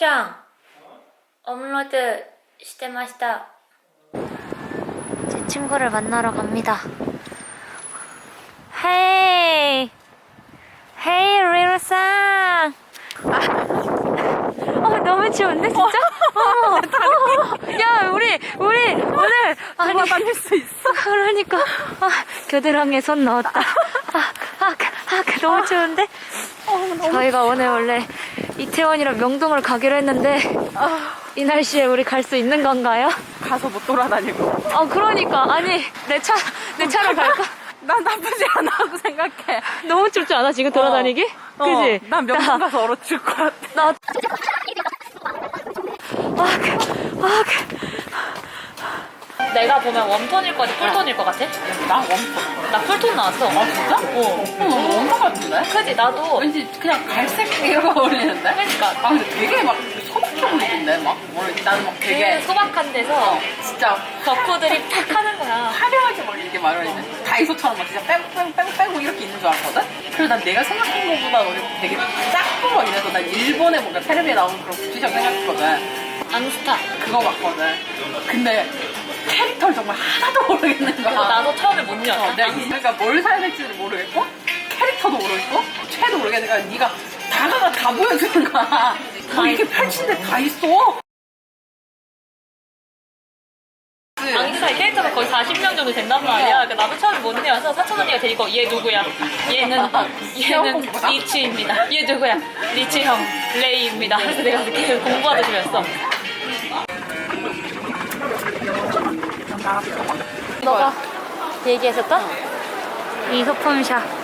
어, 또짱. 업로드 してました. 제 친구를 만나러 갑니다. 헤이! 헤이, 리루상! 어, 너무 추운데, 진짜? 어, 어, 야, 우리, 우리, 오늘, 아니, 다닐 수 있어. 그러니까, 아, 겨드랑이에 손 넣었다. 아, 아, 아, 너무 추운데? 저희가 오늘 원래 이태원이랑 명동을 가기로 했는데, 이 날씨에 우리 갈 수 있는 건가요? 가서 못 돌아다니고. 아, 그러니까. 아니, 내 차, 내 차로 갈까? 난 나쁘지 않다고 생각해. 너무 춥지 않아, 지금 돌아다니기? 어, 그지? 난 명동 나- 가서 얼어 죽을 것 같아. 나. 아, 그, 아, 그. 내가 보면 웜톤일 것 같아? 쿨톤일 것 같아? 나 원포. 나 쿨톤 나왔어. 아, 진짜? 어. 어, 원포 같은데? 그지? 나도. 왠지 그냥 갈색 거 어울리는데? 그러니까. 아, 근데 되게 막소 보이던데? 막, 모르겠 나는 막 되게 되게. 소박한 데서 진짜 덕후들이 탁 하는 거야. 화려하게 막 이렇게 말하는데 다이소처럼 막 진짜 빼고 빼고 빼고 빼고 이렇게 있는 줄 알았거든? 그래서 난 내가 생각한 것보다 너네 되게 작고 막 이래서 난 일본에 뭔가 테레비에 나오는 그런 굿티샵 생각했거든 안스타. 그거 봤거든 근데 캐릭터를 정말 하나도 모르겠는 거야 나도 처음에 못 어, 열. 내가 그러니까 뭘 사야 될지도 모르겠고 캐릭터도 모르겠고 최도 모르겠으니까 네가 다가가 다 보여주는 거야 뭐 이렇게 펼친 데 다 있어 그 안스타의 캐릭터가 거의 40명 정도 된단 말이야. 그러니까 나도 처음에 못 내와서 사촌 언니가 데리고 얘 누구야? 얘는 얘는 리치입니다. 얘 누구야? 리치 형 레이입니다. 그래서 내가 그렇게 공부하듯이 배웠어. 너가 얘기했었던 이 소품샵.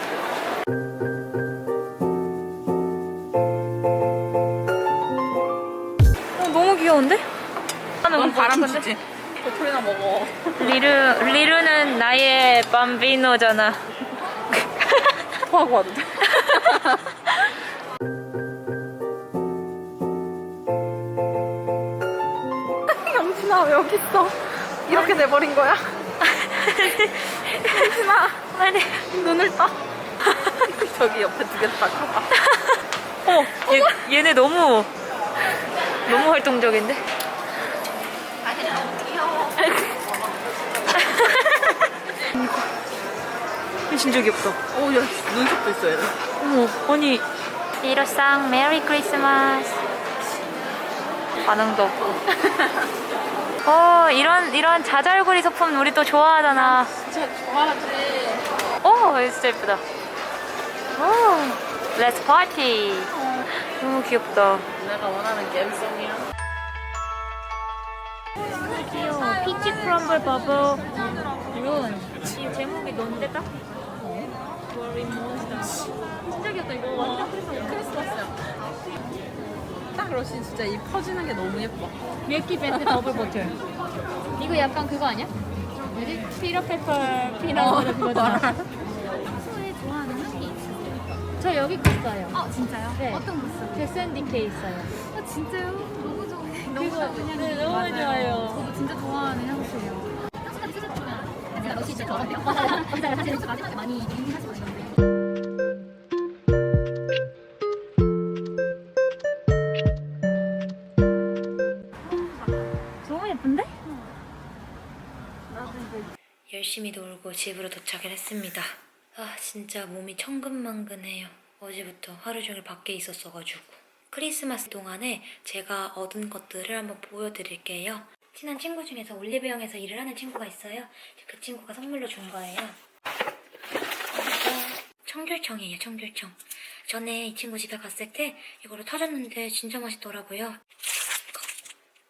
넌 바람? 피지 도토리나 먹어 리루 리루는 나의 밤비노잖아. 토하고 와도 돼? 영진아 왜 여기 있어? 이렇게 돼버린 거야? 영진아 아니, 눈을 떠 저기 옆에 두개다 가봐 어, 얘, 얘네 너무 너무 활동적인데? 진짜 귀엽다. 오야 눈썹도 있어 얘는 어머, 아니. 리루상 메리 크리스마스. 반응도 없고. 어, 이런 이런 자잘구리 소품 우리 또 좋아하잖아. 진짜 좋아하지 오, 진짜 예쁘다. 오, 렛츠 파티. 너무 귀엽다. 내가 원하는 갬성이야 귀여워. 피치 크럼블 버블 룬. 이 제목이 딱? 몬스터. 진짜 귀엽다. 이거 완전 크리스마스. 크리스마스야 딱 러시 진짜 이 퍼지는 게 너무 예뻐 밀키 밴드 버블 버틀. 이거 약간 그거 아니야? 뭐지? 피넛페퍼 피넛 그거잖아. 평소에 좋아하는 향기 있으세요? 저 여기 거 써요. 어 진짜요? 네. 어떤 거 써요? 백샌디케 있어요. 어 진짜요? 너무 좋아요. 너무 그거, 좋은 향이 네, 너무 맞아요. 좋아요. 저도 진짜 좋아하는 향수예요. 제가 러시 진짜 좋아하는데요. 맞아요. 사실 좀 마지막에 많이 유행하시거든요. 열심히 놀고 집으로 도착을 했습니다. 아 진짜 몸이 천근만근해요. 어제부터 하루 종일 밖에 있었어가지고 크리스마스 동안에 제가 얻은 것들을 한번 보여드릴게요. 친한 친구 중에서 올리브영에서 일을 하는 친구가 있어요. 그 친구가 선물로 준 거예요. 청귤청이에요, 청귤청. 전에 이 친구 집에 갔을 때 이거를 타줬는데 진짜 맛있더라고요.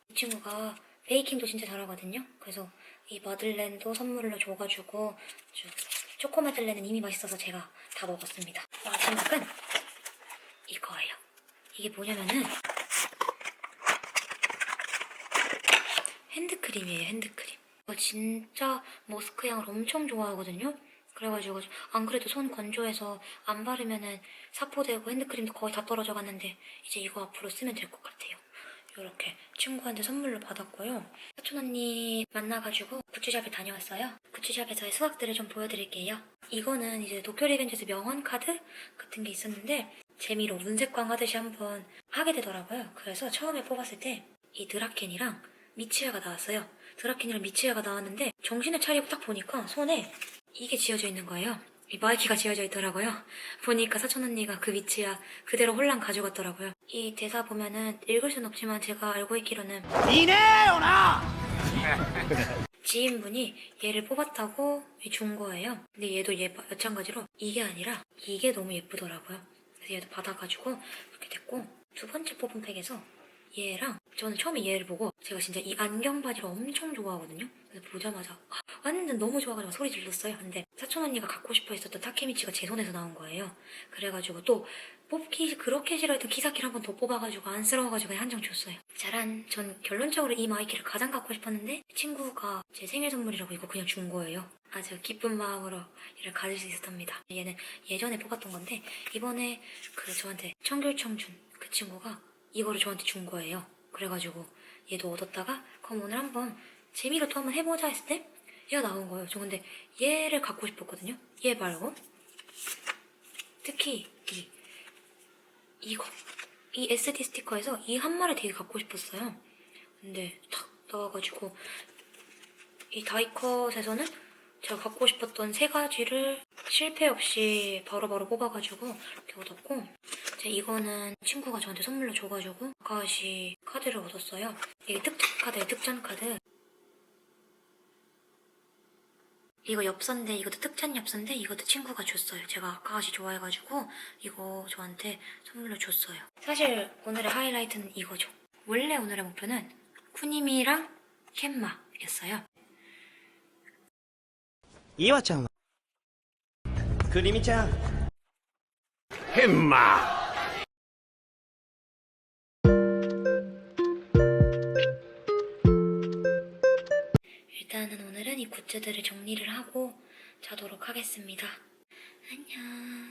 이 친구가 베이킹도 진짜 잘하거든요. 그래서 이 마들렌도 선물로 줘가지고 초코 마들렌은 이미 맛있어서 제가 다 먹었습니다. 마지막은 이거예요. 이게 뭐냐면은 핸드크림이에요, 핸드크림. 이거 진짜 머스크 향을 엄청 좋아하거든요. 그래가지고 안 그래도 손 건조해서 안 바르면은 사포되고 핸드크림도 거의 다 떨어져 갔는데 이제 이거 앞으로 쓰면 될 것 같아요. 이렇게 친구한테 선물로 받았고요. 사촌 언니 만나가지고 굿즈샵에 다녀왔어요. 굿즈샵에서의 수학들을 좀 보여드릴게요. 이거는 이제 도쿄 리벤져스 명언 카드 같은 게 있었는데 재미로 운색광 하듯이 한번 하게 되더라고요. 그래서 처음에 뽑았을 때 이 드라켄이랑 미치아가 나왔어요. 드라켄이랑 미치아가 나왔는데 정신을 차리고 딱 보니까 손에 이게 지어져 있는 거예요. 이 마이키가 지어져 있더라고요. 보니까 사촌 언니가 그 미치아 그대로 홀랑 가져갔더라고요. 이 대사 보면은 읽을 순 없지만 제가 알고 있기로는 지인분이 얘를 뽑았다고 준 거예요. 근데 얘도 얘 마찬가지로 이게 아니라 이게 너무 예쁘더라고요. 그래서 얘도 받아가지고 그렇게 됐고 두 번째 뽑은 팩에서 얘랑 저는 처음에 얘를 보고 제가 진짜 이 안경 바지를 엄청 좋아하거든요. 그래서 보자마자 아, 완전 너무 좋아가지고 소리 질렀어요. 근데 사촌 언니가 갖고 싶어 했었던 타케미치가 제 손에서 나온 거예요. 그래가지고 또 뽑기 그렇게 싫어했던 키사키를 한 번 더 뽑아가지고 안쓰러워가지고 그냥 한 장 줬어요. 짜란. 전 결론적으로 이 마이키를 가장 갖고 싶었는데 친구가 제 생일 선물이라고 이거 그냥 준 거예요. 아주 기쁜 마음으로 이를 가질 수 있었답니다. 얘는 예전에 뽑았던 건데 이번에 그 저한테 청귤청 준 그 친구가 이거를 저한테 준 거예요. 그래가지고 얘도 얻었다가 그럼 오늘 한번 재미로 또 한번 해보자 했을 때 얘가 나온 거예요. 저 근데 얘를 갖고 싶었거든요. 얘 말고 특히 이 이거 이 SD 스티커에서 이 한 마리 되게 갖고 싶었어요. 근데 탁 나와가지고 이 다이컷에서는 제가 갖고 싶었던 세 가지를 실패 없이 바로바로 뽑아가지고 이렇게 얻었고 이제 이거는 친구가 저한테 선물로 줘가지고 아카시 카드를 얻었어요. 이게 특전 카드예요, 특전 카드. 이거 엽서인데 이것도 특찬 엽서인데 이것도 친구가 줬어요. 제가 아까같이 좋아해가지고 이거 저한테 선물로 줬어요. 사실 오늘의 하이라이트는 이거죠. 원래 오늘의 목표는 쿠님이랑 캔마였어요. 이와짱 그림이짱 캔마 굿즈들을 정리를 하고 자도록 하겠습니다. 안녕.